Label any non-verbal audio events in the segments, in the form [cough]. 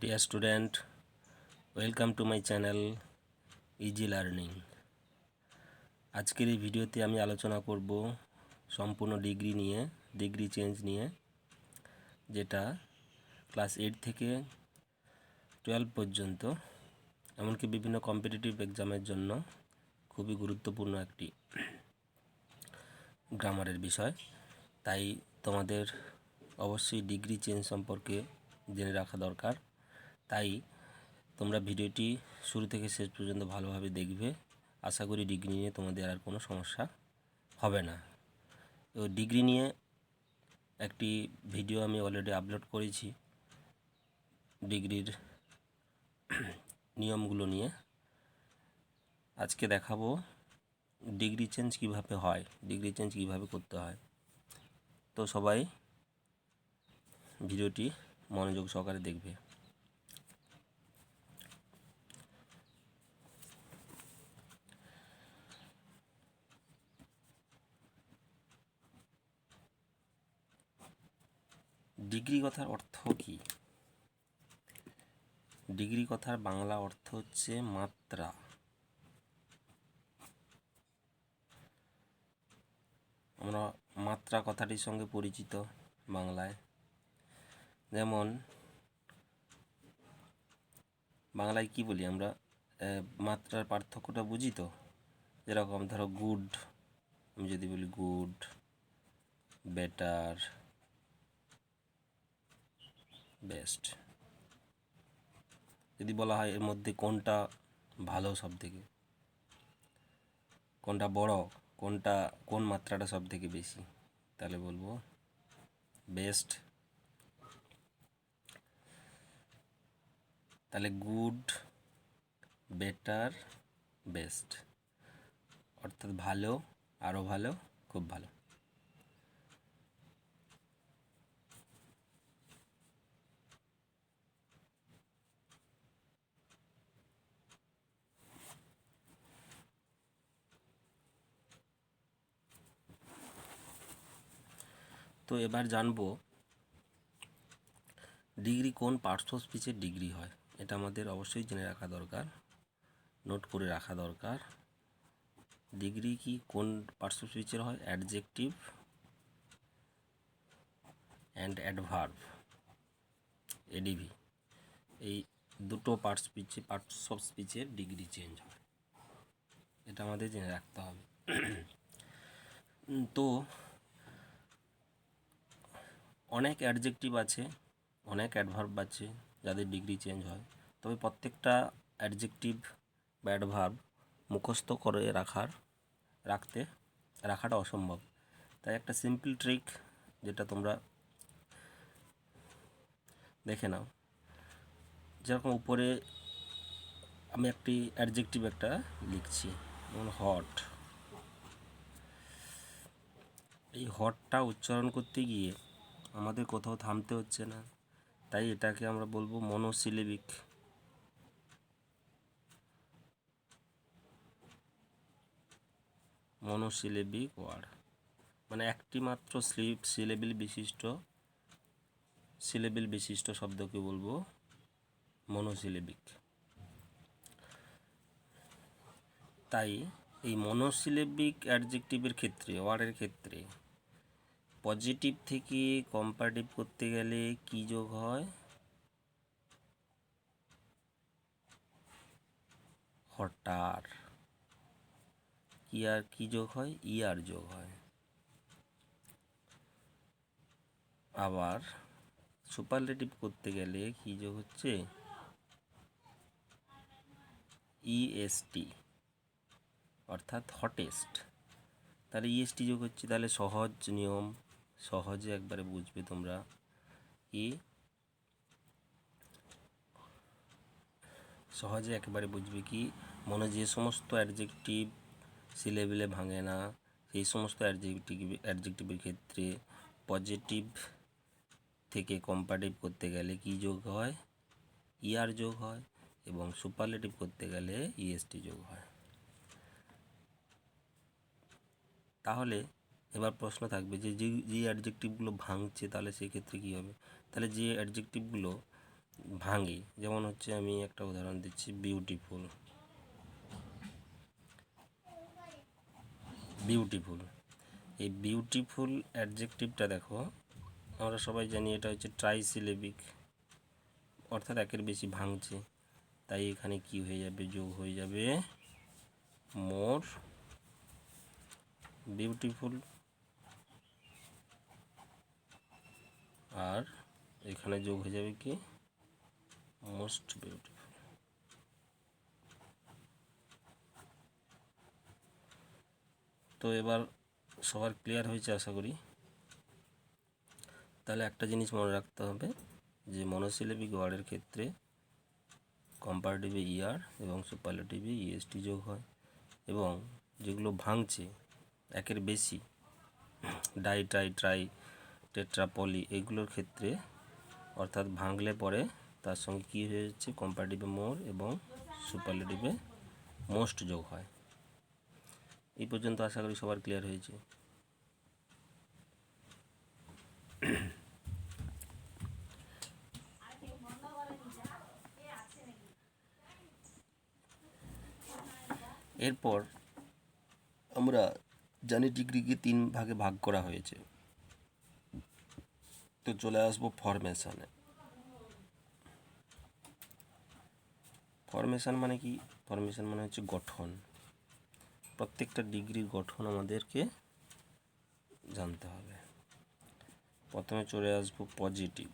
Dear student, welcome to my channel easy learning আজকের এই ভিডিওতে আমি আলোচনা করব সম্পূর্ণ ডিগ্রি নিয়ে ডিগ্রি চেঞ্জ নিয়ে যেটা ক্লাস এইট থেকে টুয়েলভ পর্যন্ত এমনকি বিভিন্ন কম্পিটিটিভ এক্সামের জন্য খুবই গুরুত্বপূর্ণ একটি গ্রামারের বিষয়। তাই তোমাদের অবশ্যই ডিগ্রি চেঞ্জ সম্পর্কে জেনে রাখা দরকার। তাই তোমরা ভিডিওটি শুরু থেকে শেষ পর্যন্ত ভালোভাবে দেখবে। আশা করি ডিগ্রি নিয়ে তোমাদের আর কোনো সমস্যা হবে না। তো ডিগ্রি নিয়ে একটি ভিডিও আমি অলরেডি আপলোড করেছি। ডিগ্রির নিয়মগুলো নিয়ে। আজকে দেখাবো ডিগ্রি চেঞ্জ কীভাবে হয়, ডিগ্রি চেঞ্জ কীভাবে করতে হয়। তো সবাই ভিডিওটি মনোযোগ সহকারে দেখবে। ডিগ্রি কথার অর্থ কি? ডিগ্রি কথার বাংলা অর্থ হচ্ছে মাত্রা। আমরা মাত্রা কথাটির সঙ্গে পরিচিত বাংলায়। যেমন, বাংলায় কি বলি আমরা? মাত্রার পার্থক্যটা বুঝি তো? যেরকম ধরো গুড আমি যদি বলি গুড বেটার বেস্ট যদি বলা হয় এর মধ্যে কোনটা ভালো সব থেকে কোনটা বড়? কোনটা, কোন মাত্রাটা সব থেকে বেশি? তাহলে বলব বেস্ট তাহলে গুড বেটার বেস্ট অর্থাৎ ভালো আরও ভালো, খুব ভালো। তো এবার জানব, ডিগ্রি কোন পার্শ্ব স্পিচের ডিগ্রি হয়? এটা আমাদের অবশ্যই জেনে রাখা দরকার, নোট করে রাখা দরকার। ডিগ্রি কি কোন পার্শ্ব স্পিচের হয়? অ্যাডজেক্টিভ অ্যান্ড অ্যাডভার্ভ এডিভি এই দুটো পার্ট স্পিচে পার্টস অফ স্পিচের ডিগ্রি চেঞ্জ হয়। এটা আমাদের জেনে রাখতে হবে। তো অনেক অ্যাডজেক্টিভ আছে, অনেক অ্যাডভার্ব আছে যাদের ডিগ্রি চেঞ্জ হয়। তবে প্রত্যেকটা অ্যাডজেক্টিভ বা অ্যাডভার্ব মুখস্থ করে রাখার, রাখতে, রাখাটা অসম্ভব। তাই একটা সিম্পল ট্রিক যেটা তোমরা দেখে নাও। যেরকম উপরে আমি একটি অ্যাডজেক্টিভ একটা লিখছি, যেমন হট এই হটটা উচ্চারণ করতে গিয়ে আমাদের কোথাও থামতে হচ্ছে না। তাই এটাকে আমরা বলব মনোসিলেবিক মনোসিলেবিক ওয়ার্ড। মানে একটি মাত্র স্লিপ সিলেবিল বিশিষ্ট সিলেবিল বিশিষ্ট শব্দকে বলব মনোসিলেবিক তাই এই মনোসিলেবিক অ্যাডজেক্টিভের ক্ষেত্রে, ওয়ার্ডের ক্ষেত্রে পজিটিভ থেকে কম্পারেটিভ করতে গেলে কি যোগ হয়? হটার। কি আর কি যোগ হয়? ইয়ার যোগ হয়। আবার সুপারলেটিভ করতে গেলে কি যোগ হচ্ছে? ইএসটি অর্থাৎ হটেস্ট। তাহলে ইএসটি যোগ হচ্ছে, তাহলে সহজ নিয়ম। সহজে একবারে বুঝবে তোমরা। কি সহজে একেবারে বুঝবে কি, মনে যে সমস্ত অ্যাডজেক্টিভ সিলেবেলে ভাঙে না, সেই সমস্ত অ্যাডজেক্টিভ অ্যাডজেক্টিভের ক্ষেত্রে পজিটিভ থেকে কম্পারেটিভ করতে গেলে কি যোগ হয়? ইয়ার যোগ হয় এবং সুপারলেটিভ করতে গেলে ইএসটি যোগ হয়। তাহলে এবার প্রশ্ন থাকবে যে যে অ্যাডজেক্টিভগুলো ভাঙছে তাহলে সেক্ষেত্রে কী হবে? তাহলে যে অ্যাডজেক্টিভগুলো ভাঙে, যেমন হচ্ছে আমি একটা উদাহরণ দিচ্ছি বিউটিফুল বিউটিফুল এই বিউটিফুল অ্যাডজেক্টিভটা দেখো, আমরা সবাই জানি এটা হচ্ছে ট্রাইসিলেবিক অর্থাৎ একের বেশি ভাঙছে। তাই এখানে কি হয়ে যাবে? যোগ হয়ে যাবে মোর বিউটিফুল আর এখানে যোগ হয়ে যাবে কি? মোস্ট বিউটিফুল তো এবার সবার ক্লিয়ার হয়েছে আশা করি। তাহলে একটা জিনিস মনে রাখতে হবে যে মনোসিলেবিক ওয়ার্ডের ক্ষেত্রে কম্পারেটিভে ইয়ার এবং সুপারলেটিভে ইএসটি যোগ হয় এবং যেগুলো ভাঙছে, একের বেশি ডাই ট্রাই ট্রাই টেট্রাপলি এগুলোর ক্ষেত্রে অর্থাৎ ভাঙলে পরে তার সঙ্গে কী হয়ে যাচ্ছে? কম্পারেটিভে মোর এবং সুপারলেটিভে মোস্ট যোগ হয়। এই পর্যন্ত আশা করি সবার ক্লিয়ার হয়েছে। এরপর আমরা জানি ডিগ্রিকে তিন ভাগে ভাগ করা হয়েছে। তো চলে আসব ফরমেশনে ফরমেশন মানে কি? ফরমেশন মানে হচ্ছে গঠন। প্রত্যেকটা ডিগ্রির গঠন আমাদেরকে জানতে হবে। প্রথমে চলে আসব পজিটিভ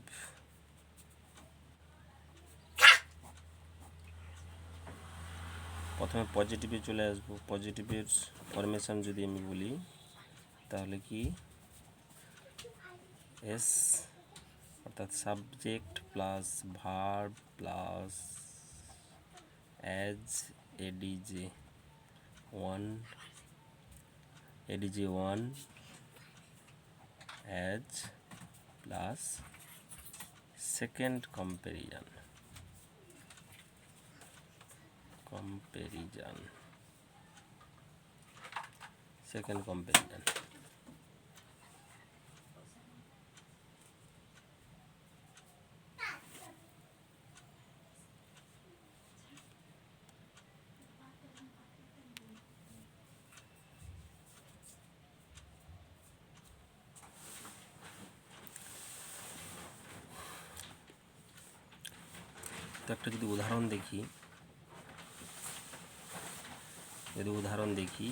প্রথমে পজিটিভে চলে আসব। পজিটিভের ফরমেশন যদি আমি বলি, তাহলে কি? এস, অর্থাৎ subject plus verb plus as ADJ one ADJ one as plus second comparison comparison second comparison একটা যদি উদাহরণ দেখি যদি উদাহরণ দেখি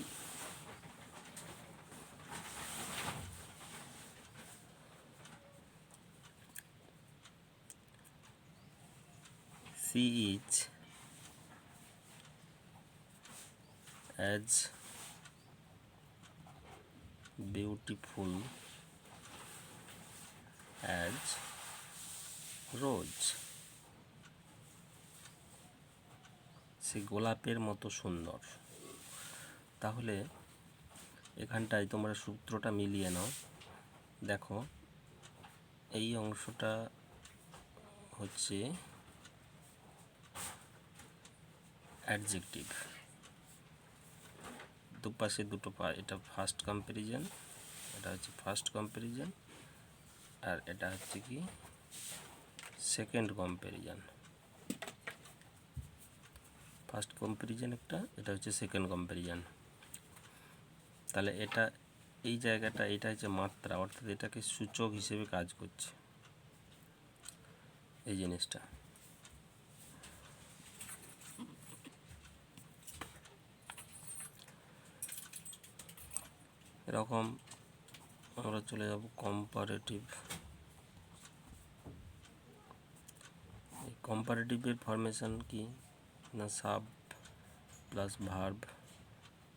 she is as beautiful as rose সে গোলাপের মতো সুন্দর। তাহলে এখানটায় তোমরা সূত্রটা মিলিয়ে নাও। দেখো, এই অংশটা হচ্ছে অ্যাডজেক্টিভ। দুপাশে দুটো পা, এটা ফার্স্ট কম্প্যারিজন এটা হচ্ছে ফার্স্ট কম্প্যারিজন আর এটা হচ্ছে কি সেকেন্ড কম্প্যারিজন ফার্স্ট কম্প্যারিজন একটা, এটা হচ্ছে সেকেন্ড কম্প্যারিজন তাহলে এটা, এই জায়গাটা, এটা হচ্ছে মাত্রা, অর্থাৎ এটাকে সূচক হিসেবে কাজ করছে। এই জিনিসটা। এরকম আমরা চলে যাব কম্পারেটিভ এই কম্পারেটিভের ফরমেশন কি? না sub plus verb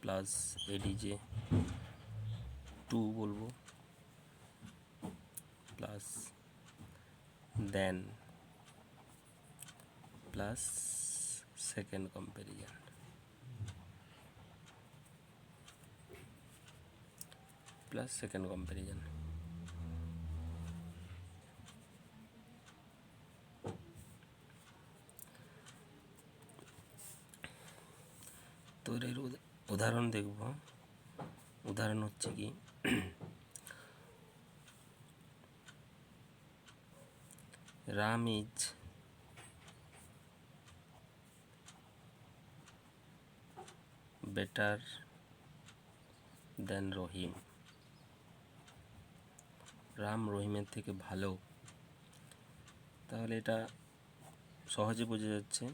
plus ADJ two বলব plus than plus second comparison plus second comparison তৈরির উদাহরণ দেখব। উদাহরণ হচ্ছে কি? Ram is better than Rahim. Ram রহিমের থেকে ভালো। তাহলে এটা সহজে বোঝা যাচ্ছে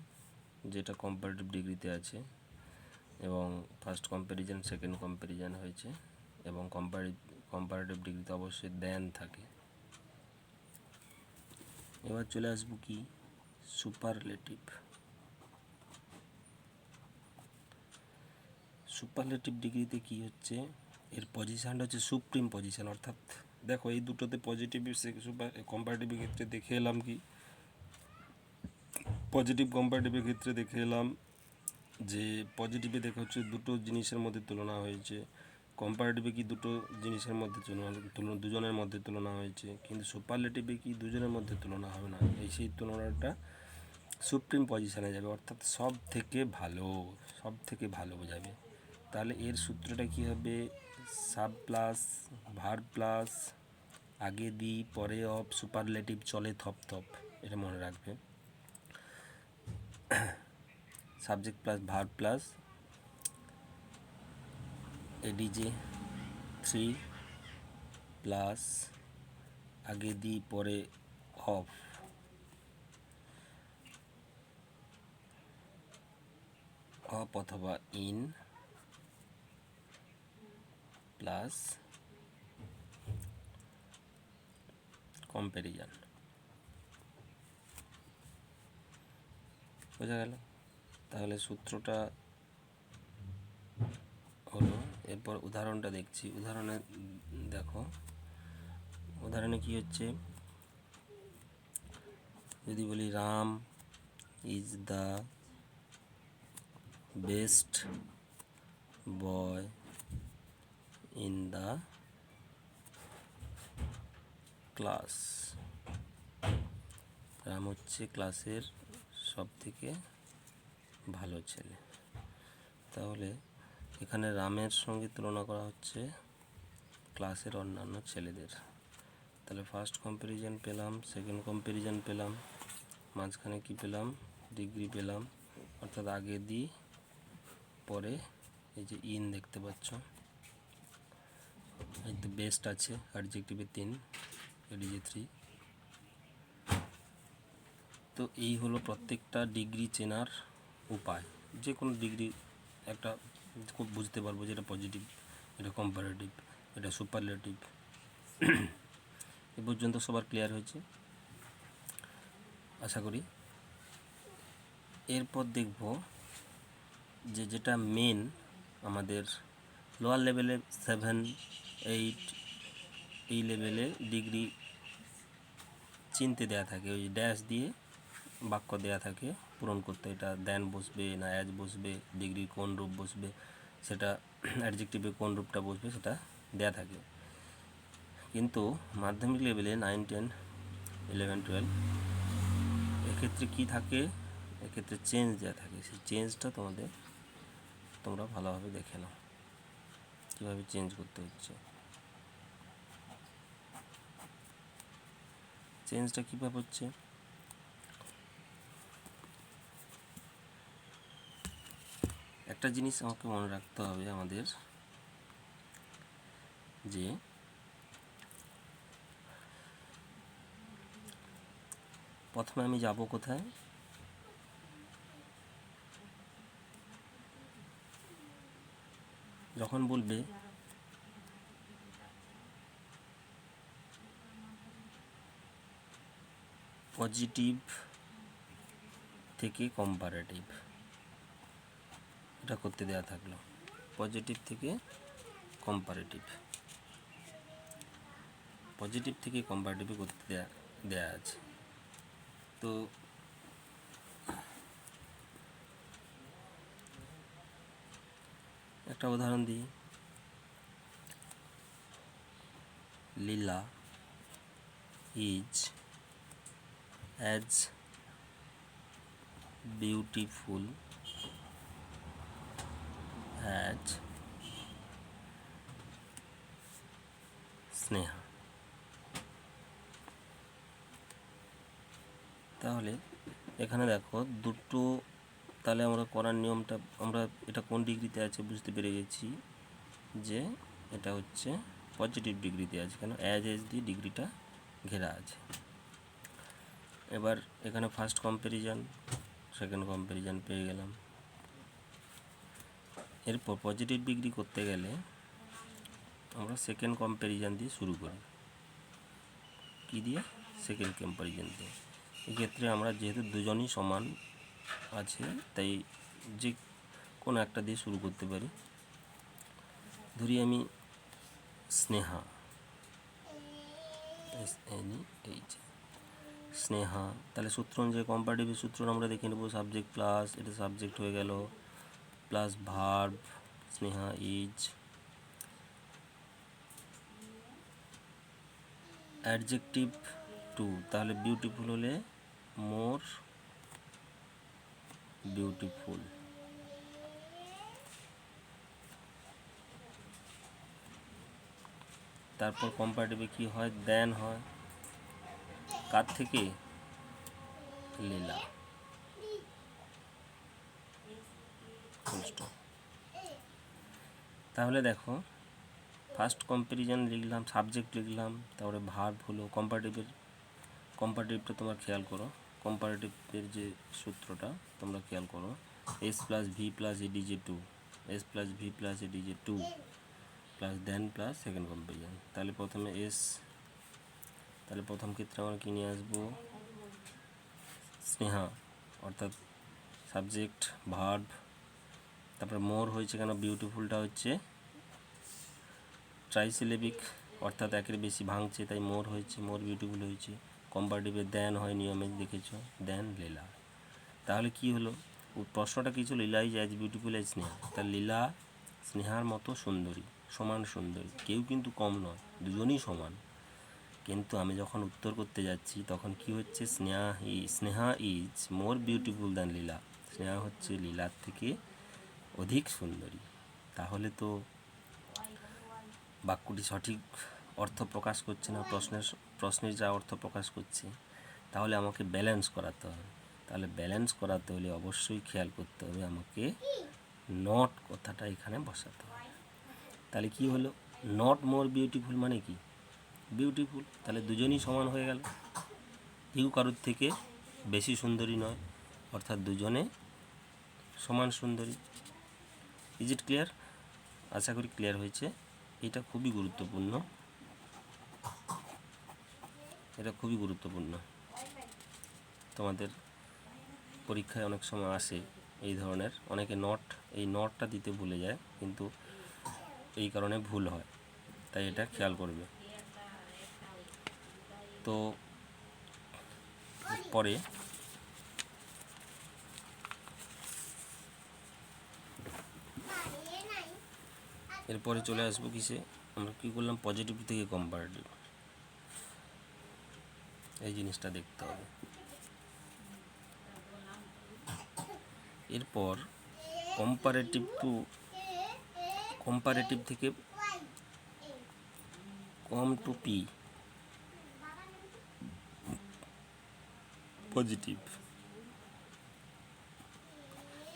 যেটা কম্পারেটিভ ডিগ্রিতে আছে। এবং ফার্স্ট কম্প্যারিজন সেকেন্ড কম্প্যারিজন হয়েছে এবং কম্পারি কম্পারেটিভ ডিগ্রিতে অবশ্যই দেন থাকে। এবার চলে আসব কি? সুপারলেটিভ সুপারলেটিভ ডিগ্রিতে কি হচ্ছে? এর পজিশানটা হচ্ছে সুপ্রিম পজিশন অর্থাৎ দেখো এই দুটোতে পজিটিভ সুপার কম্পারেটিভের ক্ষেত্রে দেখে এলাম কি? পজিটিভ কম্পারেটিভের ক্ষেত্রে দেখে এলাম যে পজিটিভে দেখা হচ্ছে দুটো জিনিসের মধ্যে তুলনা হয়েছে। কম্পারেটিভে কি দুটো জিনিসের মধ্যে তুলনা দুজনের মধ্যে তুলনা হয়েছে। কিন্তু সুপারলেটিভে কি দুজনের মধ্যে তুলনা হবে না? এই সেই তুলনাটা সুপ্রিম পজিশানে যাবে। অর্থাৎ সব থেকে ভালো সব থেকে ভালো বোঝাবে। তাহলে এর সূত্রটা কী হবে? সাব প্লাস ভার প্লাস আগে দি, পরে অফ সুপারলেটিভ চলে থপ থপ। এটা মনে রাখবে। Subject plus verb plus ADJ three plus আগে দি পরে অফ অফ অথবা ইন প্লাস কম্প্যারিজন বোঝা গেল? তাহলে সূত্রটা হলো, এরপর উদাহরণটা দেখছি। উদাহরণে, দেখো, উদাহরণে কি হচ্ছে? যদি বলি Ram is the best boy in the class Ram হচ্ছে ক্লাসের সব থেকে ভালো ছেলে। তাহলে এখানে রামের সঙ্গে তুলনা করা হচ্ছে ক্লাসের অন্যান্য ছেলেদের। তাহলে ফার্স্ট কম্প্যারিজন পেলাম সেকেন্ড কম্প্যারিজন পেলাম, মাঝখানে কি পেলাম? ডিগ্রি পেলাম। অর্থাৎ আগে দিই পরে এই যে ইন দেখতে পাচ্ছ। তো বেস্ট আছে অ্যাডজেক্টিভে তিন এডিজে থ্রি তো এই হলো প্রত্যেকটা ডিগ্রি চেনার উপায় যে কোনো ডিগ্রি একটা খুব বুঝতে পারব যে এটা পজিটিভ এটা কম্পারেটিভ এটা সুপারলেটিভ এ পর্যন্ত সবার ক্লিয়ার হয়েছে? আশা করি। এরপর দেখব যে যেটা মেন আমাদের লোয়ার লেভেলে সেভেন এইট এই লেভেলে ডিগ্রি চিনতে দেয়া থাকে, ওই ড্যাশ দিয়ে বাক্য দেয়া থাকে, পূরণ করতে এটা দেন বসবে না অ্যাজ বসবে ডিগ্রি কোন রূপ বসবে, সেটা অ্যাডজেক্টিভে কোন রূপটা বসবে সেটা দেয়া থাকে। কিন্তু মাধ্যমিক লেভেলে নাইন টেন ইলেভেন টুয়েলভ এক্ষেত্রে কী থাকে? এক্ষেত্রে চেঞ্জ দেওয়া থাকে। সেই চেঞ্জটা তোমাদের, তোমরা ভালোভাবে দেখে নাও। কীভাবে চেঞ্জ করতে হচ্ছে? চেঞ্জটা কীভাবে হচ্ছে? একটা জিনিস আমাকে মনে রাখতে হবে আমাদের, যে প্রথমে আমি যাব কোথায়? যখন বলবে, পজিটিভ থেকে কম্পারেটিভ এটা করতে দেওয়া থাকল। পজিটিভ থেকে কম্পারেটিভ পজিটিভ থেকে কম্পারেটিভ করতে দেয়া দেয়া আছে। তো একটা উদাহরণ দিই। Leela is as beautiful as Sneha. তাহলে এখানে দেখো দুটো, তাহলে আমরা করার নিয়মটা, আমরা এটা কোন ডিগ্রিতে আছে বুঝতে পেরে গেছি যে এটা হচ্ছে পজিটিভ ডিগ্রিতে আছে, কেন অ্যাজ এজ দিয়ে ডিগ্রিটা ঘেরা আছে। এবার এখানে ফার্স্ট কম্প্যারিজন সেকেন্ড কম্প্যারিজন পেয়ে গেলাম। এরপর পজিটিভ ডিগ্রি করতে গেলে আমরা সেকেন্ড কম্প্যারিজন দিয়ে শুরু করি। কী দিয়ে? সেকেন্ড কম্প্যারিজন দিয়ে। এক্ষেত্রে আমরা যেহেতু দুজনই সমান আছে, তাই যে কোনো একটা দিয়ে শুরু করতে পারি। ধরি আমি Sneha. S N H Sneha, তাহলে সূত্র অনুযায়ী কম্পারেটিভ সূত্র আমরা দেখে নেব সাবজেক্ট প্লাস এটা সাবজেক্ট হয়ে গেল। Plus verb, Sneha, is, adjective two. তাহলে বিউটিফুল হলে মোর বিউটিফুল তারপর কম্পারেটিভে কি হয়? দেন হয়। কার থেকে? লীলা। তাহলে দেখো ফার্স্ট কম্প্যারিজন লিখলাম সাবজেক্ট লিখলাম, তারপরে ভার্ব হলো কম্পারেটিভের কম্পারেটিভটা তোমরা খেয়াল করো। কম্পারেটিভের যে সূত্রটা, তোমরা খেয়াল করো। S plus V plus ADJ two S plus V plus ADJ two plus than plus second comparison তাহলে প্রথমে এস তাহলে প্রথম ক্ষেত্রে আমরা কী নিয়ে আসব? স্নেহা, অর্থাৎ সাবজেক্ট ভার্ব তারপরে মোর হয়েছে কেন? বিউটিফুলটা হচ্ছে ট্রাইসিলেবিক অর্থাৎ একের বেশি ভাঙছে, তাই মোর হয়েছে, মোর বিউটিফুল হয়েছে। কম্পারেটিভে দেন হয় নিয়মে দেখেছ? দেন লীলা। তাহলে কি হলো? প্রশ্নটা কী ছিল? Leela is as beautiful as Sneha. তার লীলা স্নেহার মতো সুন্দরী, সমান সুন্দরী। কেউ কিন্তু কম নয়, দুজনই সমান। কিন্তু আমি যখন উত্তর করতে যাচ্ছি, তখন কি হচ্ছে? স্নেহা ই, Sneha is more beautiful than Leela. Sneha হচ্ছে লীলার থেকে অধিক সুন্দরী। তাহলে তো বাক্যটি সঠিক অর্থ প্রকাশ করছে না, প্রশ্নের প্রশ্নের যা অর্থ প্রকাশ করছে, তাহলে আমাকে ব্যালেন্স করাতে হবে। তাহলে ব্যালেন্স করাতে হলে অবশ্যই খেয়াল করতে হবে আমাকে নট কথাটা এখানে বসাতে হবে। তাহলে কি হলো? নট মোর বিউটিফুল মানে কি? বিউটিফুল তাহলে দুজনই সমান হয়ে গেল। কেউ কারোর থেকে বেশি সুন্দরী নয়, অর্থাৎ দুজনে সমান সুন্দরী। ইজ ইট ক্লিয়ার আশা করি ক্লিয়ার হয়েছে। এটা খুবই গুরুত্বপূর্ণ। এটা খুবই গুরুত্বপূর্ণ। তোমাদের পরীক্ষায় অনেক সময় আসে এই ধরনের। অনেকে নট এই নটটা দিতে ভুলে যায়, কিন্তু এই কারণে ভুল হয়। তাই এটা খেয়াল করবে। তো পরে এরপরে চলে আসব কিসে? আমরা কী করলাম? পজিটিভ থেকে কম্পারেটিভ এই জিনিসটা দেখতে হবে। এরপর কম্পারেটিভ টু কম্পারেটিভ থেকে কম টু পি পজিটিভ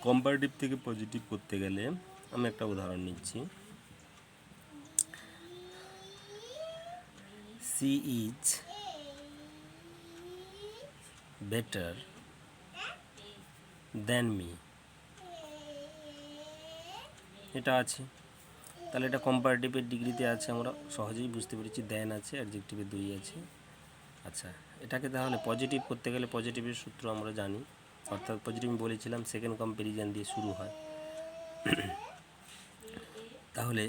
কম্পারেটিভ থেকে পজিটিভ করতে গেলে আমি একটা উদাহরণ নিচ্ছি। She is better than me এটা আছে। তাহলে এটা কম্পারেটিভের ডিগ্রিতে আছে, আমরা সহজেই বুঝতে পেরেছি দেন আছে অ্যাডজেক্টিভের দুই আছে। আচ্ছা এটাকে তাহলে পজিটিভ করতে গেলে পজিটিভের সূত্র আমরা জানি। অর্থাৎ পজিটিভ বলেছিলাম সেকেন্ড কম্প্যারিজন দিয়ে শুরু হয়। তাহলে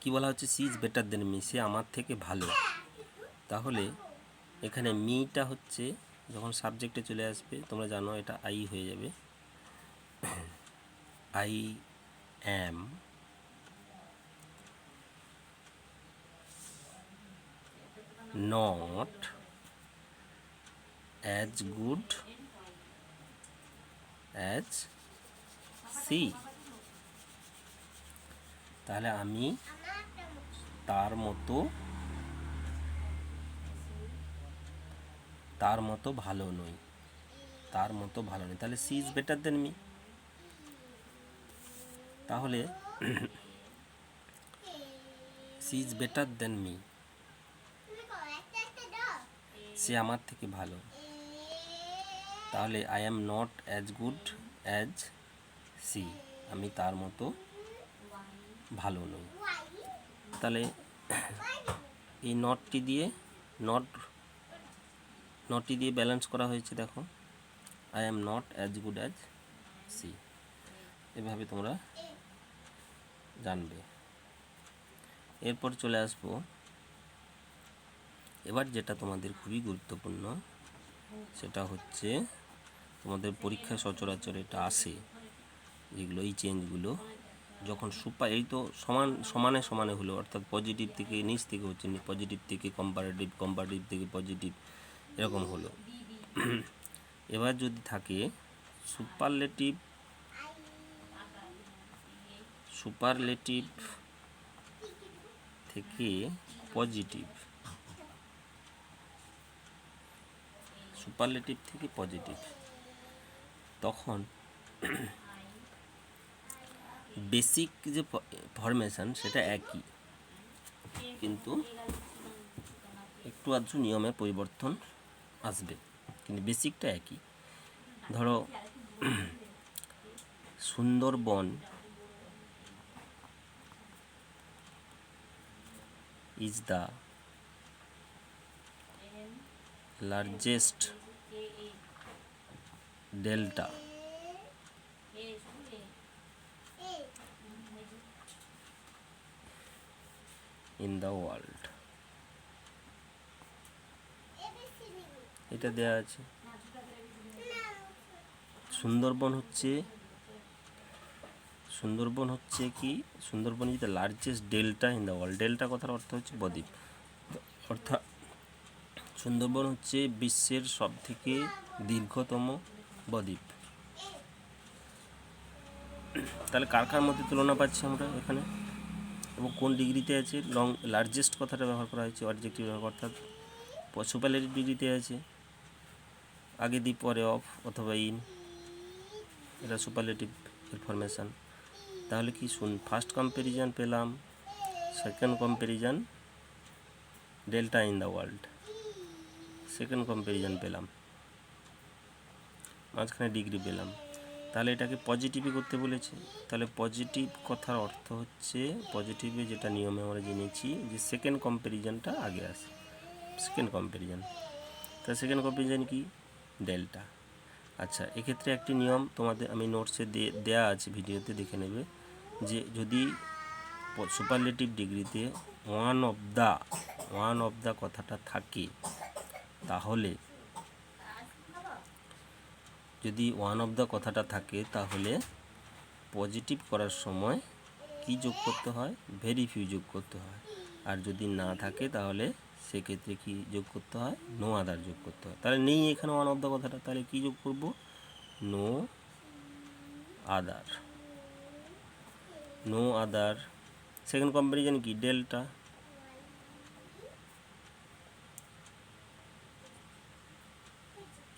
কি বলা হচ্ছে, she is better than me, সে আমার থেকে ভালো। তাহলে এখানে মিটা হচ্ছে যখন সাবজেক্টে চলে আসবে, তোমরা জানো এটা আই হয়ে যাবে। I am not as good as she তাহলে আমি তার মতো তার মতো ভালো নই। তার মতো ভালো নই। তাহলে she is better than me তাহলে she is better than me সে আমার থেকে ভালো। তাহলে I am not as good as she আমি তার মতো ভালো নই। তাহলে [clears throat] এই নটটি দিয়ে নট নটটি দিয়ে ব্যালেন্স করা হয়েছে, দেখো। I am not as good as she এভাবে তোমরা জানবে। এরপর চলে আসব। এবার যেটা তোমাদের খুবই গুরুত্বপূর্ণ, সেটা হচ্ছে তোমাদের পরীক্ষা সচরাচর এটা আসে, যেগুলো এই চেঞ্জগুলো যখন সুপার এই তো সমান, সমানে সমানে হলো, অর্থাৎ পজিটিভ থেকে নিচ থেকে হচ্ছে পজিটিভ থেকে কম্পারেটিভ কম্পারেটিভ থেকে পজিটিভ এরকম হলো। এবার যদি থাকে সুপারলেটিভ সুপারলেটিভ থেকে পজিটিভ সুপারলেটিভ থেকে পজিটিভ তখন বেসিক যে ফরমেশন সেটা একই। কিন্তু একটু আধটু নিয়মে পরিবর্তন আসবে। কিন্তু বেসিকটা একই। ধরো Sundarban is the largest delta in the world এটা দেয়া আছে। সুন্দরবন হচ্ছে সুন্দরবন হচ্ছে কি? Sundarban the largest delta in the world delta কথার অর্থ হচ্ছে বদ্বীপ। অর্থাৎ সুন্দরবন হচ্ছে বিশ্বের সব থেকে দীর্ঘতম বদ্বীপ। তাহলে কার কার মধ্যে তুলনা পাচ্ছি আমরা এখানে? এবং কোন ডিগ্রিতে আছে? লং লার্জেস্ট কথাটা ব্যবহার করা হয়েছে অবজেক্টিভ ব্যবহার অর্থাৎ সুপারলেটিভ ডিগ্রিতে আছে। আগে দি পরে অফ অথবা ইন এটা সুপারলেটিভ ইনফরমেশান তাহলে কি শুন ফার্স্ট কম্প্যারিজন পেলাম second comparison delta in the world second comparison পেলাম। মাঝখানে ডিগ্রি পেলাম। তাহলে এটাকে পজিটিভই করতে বলেছে। তাহলে পজিটিভ কথার অর্থ হচ্ছে পজিটিভে যেটা নিয়মে আমরা জেনেছি, যে সেকেন্ড কম্প্যারিজনটা আগে আসে। সেকেন্ড কম্প্যারিজন তা সেকেন্ড কম্প্যারিজন কি? ডেল্টা। আচ্ছা এক্ষেত্রে একটি নিয়ম তোমাদের আমি নোটসে দেয়া আছে ভিডিওতে দেখে নেবে যে যদি সুপারলেটিভ ডিগ্রিতে one of the one of the কথাটা থাকে, তাহলে যদি ওয়ান অফ দ্য কথাটা থাকে, তাহলে পজিটিভ করার সময় কি যোগ করতে হয়? ভেরি ফিউ যোগ করতে হয়। আর যদি না থাকে, তাহলে সেক্ষেত্রে কি যোগ করতে হয়? নো আদার যোগ করতে হয়। তাহলে নেই এখানে ওয়ান অফ দ্য কথাটা। তাহলে কি যোগ করব? No other no other second comparison কি? Delta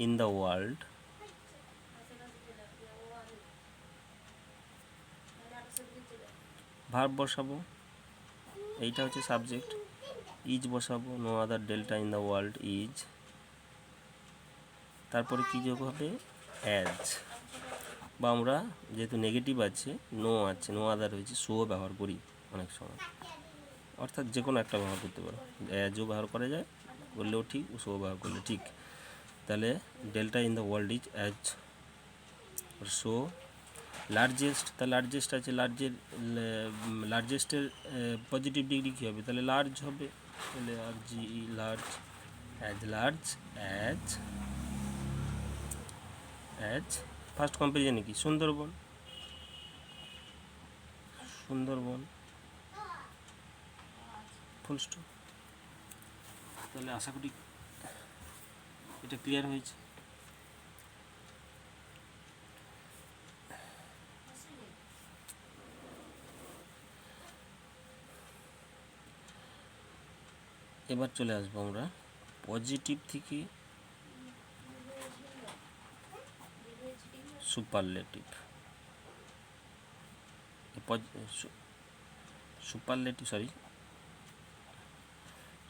in the world verb বসাবো। এইটা হচ্ছে সাবজেক্ট ইজ বসাবো no other delta in the world is তারপরে কী যোগ হবে? অ্যাজ বা আমরা যেহেতু নেগেটিভ আছে নো আছে নো আদার হয়েছে শো ব্যবহার করি অনেক সময়। অর্থাৎ যে কোনো একটা ব্যবহার করতে পারো। অ্যাজও ব্যবহার করা যায়, করলেও ঠিক শো ব্যবহার করলে ঠিক। তাহলে delta in the world is as so largest তা লার্জেস্ট আছে লার্জের লার্জেস্টের পজিটিভ ডিগ্রি কী হবে? তাহলে লার্জ হবে। তাহলে আর জি large as large as as first কম্পারিজনে কি সুন্দরবন। সুন্দরবন। ফুল স্টপ তাহলে আশা করি এটা ক্লিয়ার হয়েছে। এবার চলে আসব আমরা পজিটিভ থেকে superlative superlative sorry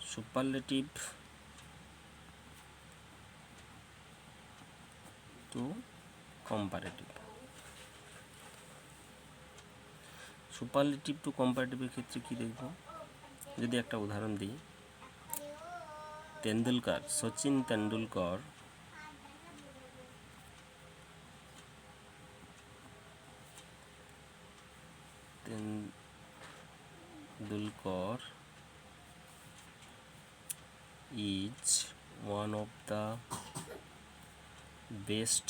superlative to comparative superlative to কম্পারেটিভের ক্ষেত্রে কী দেখব? যদি একটা উদাহরণ দিই। Tendulkar Sachin Tendulkar Tendulkar is one of the best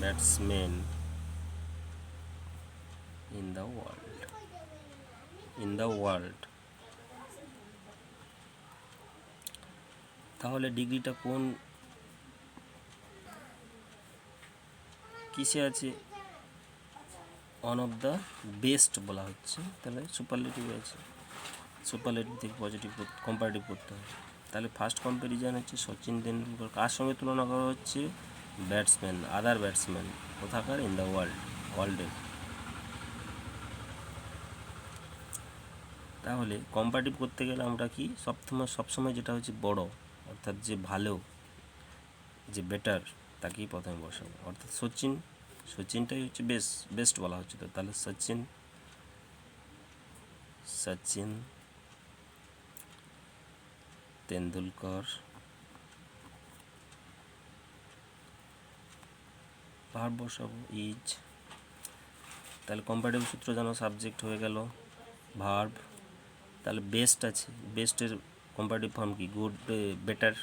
batsmen the world. In the world. তাহলে ডিগ্রিটা কোন কিসে আছে? ওয়ান অফ দ্য বেস্ট বলা হচ্ছে। তাহলে সুপারলেটিভ আছে। সুপারলেটিভ থেকে পজিটিভ কম্পারেটিভ করতে হবে। তাহলে ফার্স্ট কম্প্যারিজন হচ্ছে সচিন তেন্ডুলকর। কার সঙ্গে তুলনা করা হচ্ছে? ব্যাটসম্যান আদার ব্যাটসম্যান কোথাকার? ইন দ্য ওয়ার্ল্ড ওয়ার্ল্ডের তাহলে কম্পারেটিভ করতে গেলে আমরা কি সবসময় সবসময় যেটা হচ্ছে বড়, অর্থাৎ যে ভালো, যে বেটার তাকেই প্রথমে বসাবো। অর্থাৎ সচিন, সচিনটাই হচ্ছে বেশ বেস্ট বলা হচ্ছে তো। তাহলে সচিন সচিন তেন্ডুলকর ভার্ব বসাবো ইজ তাহলে কম্পারেটিভ সূত্র যেন সাবজেক্ট হয়ে গেল ভার্ব তাহলে বেস্ট আছে। বেস্টের কম্পারেটিভ ফর্ম কি? গুড বেটার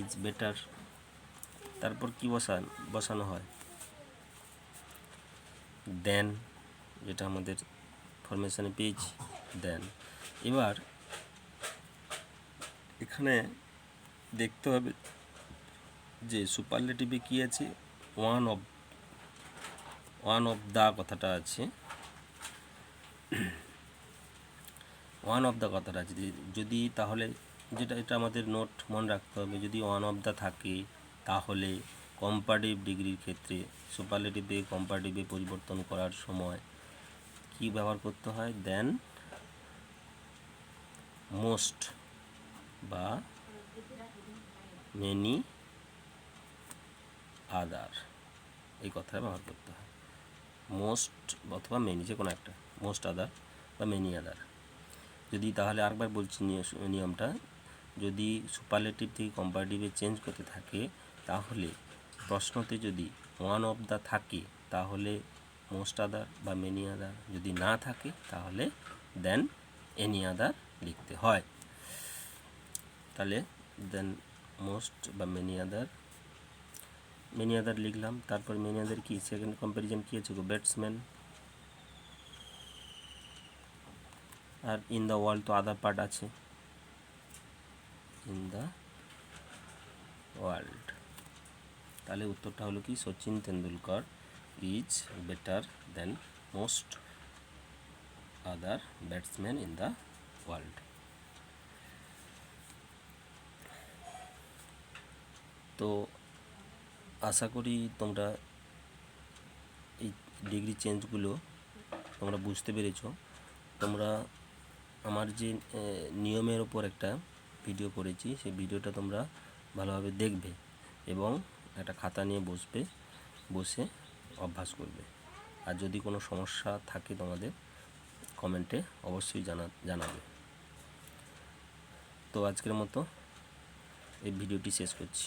ইজ বেটার তারপর কি বসান বসানো হয়? দেন যেটা আমাদের ফরমেশনে পেজ দেন এবার, এখানে দেখতে হবে যে সুপারলেটিভে কী আছে? One of one of the কথাটা আছে। ওয়ান অফ দ্য কথাটা আছে যদি তাহলে যেটা, এটা আমাদের নোট মনে রাখতে হবে, যদি ওয়ান অফ দ্য থাকে, তাহলে কম্পারেটিভ ডিগ্রির ক্ষেত্রে সুপারলেটিভ কম্পারেটিভে পরিবর্তন করার সময় কি ব্যবহার করতে হয়? দেন মোস্ট বা মেনি আদার এই কথাটা ব্যবহার করতে হয়। মোস্ট অথবা মেনি যে কোনো একটা। মোস্ট আদার বা মেনি আদার যদি তাহলে আরেকবার বলছি নিয়মটা, যদি সুপারলেটিভ থেকে কম্পারেটিভে চেঞ্জ করতে থাকে, তাহলে প্রশ্নতে যদি ওয়ান অফ দ্য থাকে, তাহলে মোস্ট আদার বা মেনি আদার যদি না থাকে, তাহলে দেন এনি আদার লিখতে হয়। তাহলে দেন মোস্ট বা মেনি আদার মেনি আদার লিখলাম, তারপর মেনি আদার কি সেকেন্ড কম্প্যারিজন কী আছে ব্যাটসম্যান আর ইন দ্য ওয়ার্ল্ড তো আদার পার্ট আছে। ইন দ্য ওয়ার্ল্ড তাহলে উত্তরটা হলো কি? Sachin Tendulkar is better than most other batsman in the world তো আশা করি তোমরা এই ডিগ্রি চেঞ্জগুলো তোমরা বুঝতে পেরেছ। তোমরা আমার যে নিয়মের ওপর একটা ভিডিও করেছি সেই ভিডিওটা তোমরা ভালোভাবে দেখবে এবং একটা খাতা নিয়ে বসবে, বসে অভ্যাস করবে। আর যদি কোনো সমস্যা থাকে তোমাদের, কমেন্টে অবশ্যই জানা, জানাবে। তো আজকের মতো এই ভিডিওটি শেষ করছি।